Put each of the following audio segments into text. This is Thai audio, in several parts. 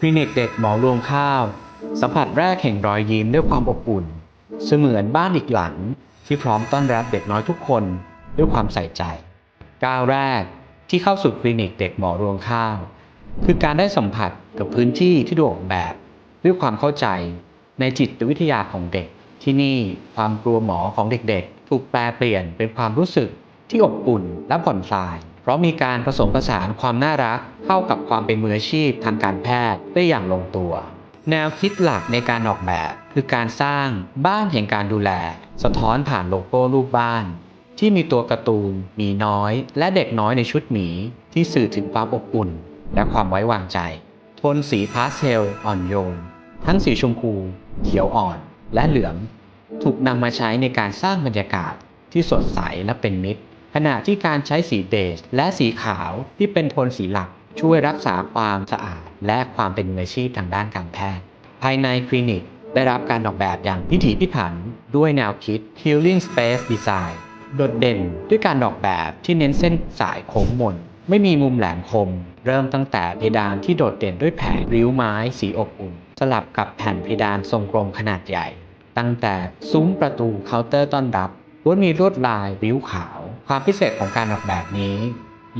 คลินิกเด็กหมอรวงข้าว สัมผัสแรกแห่งรอยยิ้มด้วยความอบอุ่น เสมือนบ้านอีกหลัง ที่พร้อมต้อนรับเด็กน้อยทุกคนด้วยความใส่ใจ ก้าวแรกที่เข้าสู่คลินิกเด็กหมอรวงข้าว คือการได้สัมผัสกับพื้นที่ที่ถูกออกแบบด้วยความเข้าใจในจิตวิทยาของเด็ก ที่นี่ความกลัวหมอของเด็กๆ ถูกแปลเปลี่ยนเป็นความรู้สึกที่อบอุ่นและผ่อนคลาย เพราะมีการผสมผสานความน่ารักเข้ากับความเป็นมืออาชีพทางการแพทย์ได้อย่างลงตัว แนวคิดหลักในการออกแบบ คือการสร้างบ้านแห่งการดูแล สะท้อนผ่านโลโก้รูปบ้าน ที่มีตัวการ์ตูนหมีน้อย และเด็กน้อยในชุดหมี ที่สื่อถึงความอบอุ่น และความไว้วางใจโทนสีพาสเทลอ่อนโยน ทั้งสีชมพู เขียวอ่อนและเหลือง ถูกนำมาใช้ในการสร้างบรรยากาศที่สดใสและเป็นมิตร ขณะที่การใช้สีเบจและสีขาวที่เป็นโทนสีหลักช่วยรักษาความสะอาด และความเป็นมืออาชีพทางด้านการแพทย์ ภายในคลินิกได้รับการออกแบบอย่างพิถีพิถัน ด้วยแนวคิด Healing Space Design โดดเด่นด้วยการออกแบบที่เน้นเส้นสายโค้งมน ไม่มีมุมแหลมคม เริ่มตั้งแต่เพดานที่โดดเด่นด้วยแผงริ้วไม้สีอบอุ่น สลับกับแผ่นเพดานทรงกลมขนาดใหญ่ ตั้งแต่ซุ้มประตูเคาน์เตอร์ต้อนรับ ล้วนมีลวดลายริ้วขาว ความพิเศษของการออกแบบนี้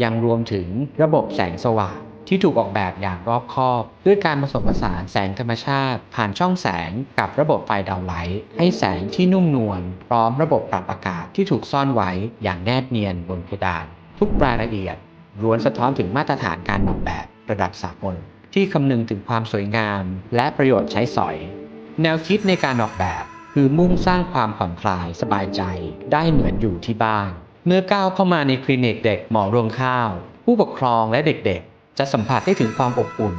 ยังรวมถึงระบบแสงสว่างที่ถูกออกแบบอย่างรอบคอบ ด้วยการผสมผสานแสงธรรมชาติ ผ่านช่องแสงกับระบบไฟดาวไลท์ให้แสงที่นุ่มนวลพร้อมระบบปรับอากาศที่ถูกซ่อนไว้อย่างแนบเนียนบนเพดาน ทุกรายละเอียดล้วนสะท้อนถึงมาตรฐานการออกแบบระดับสากลที่คำนึงถึงความสวยงาม และประโยชน์ใช้สอย แนวคิดในการออกแบบ คือมุ่งสร้างความผ่อนคลายสบายใจได้เหมือนอยู่ที่บ้าน เมื่อก้าวเข้ามาในคลินิกเด็กหมอรวงข้าว ผู้ปกครองและเด็กๆ จะสัมผัสได้ถึงความอบอุ่น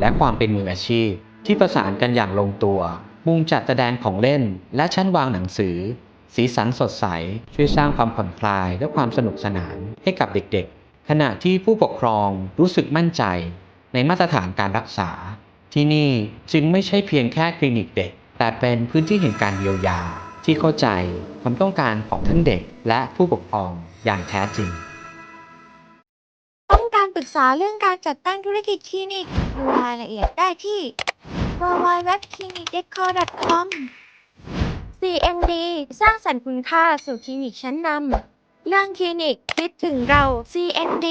และความเป็นมืออาชีพ ที่ประสานกันอย่างลงตัวมุมจัดแสดงของเล่นและชั้นวางหนังสือ สีสันสดใส ช่วยสร้างความผ่อนคลายและความสนุกสนานให้กับเด็กๆ ขณะที่ผู้ปกครองรู้สึกมั่นใจ ในมาตรฐานการรักษา ที่นี่จึงไม่ใช่เพียงแค่คลินิกเด็ก แต่เป็นพื้นที่แห่งการเยียวยาที่เข้าใจความต้องการของทั้งเด็กและผู้ปกครองอย่างแท้จริง ต้องการปรึกษาเรื่องการจัดตั้งธุรกิจคลินิกดูรายละเอียดได้ที่ www.clinicdecor.com CND สร้างสรรค์คุณค่าสู่คลินิกชั้นนำเรื่องคลินิกคิดถึงเรา CND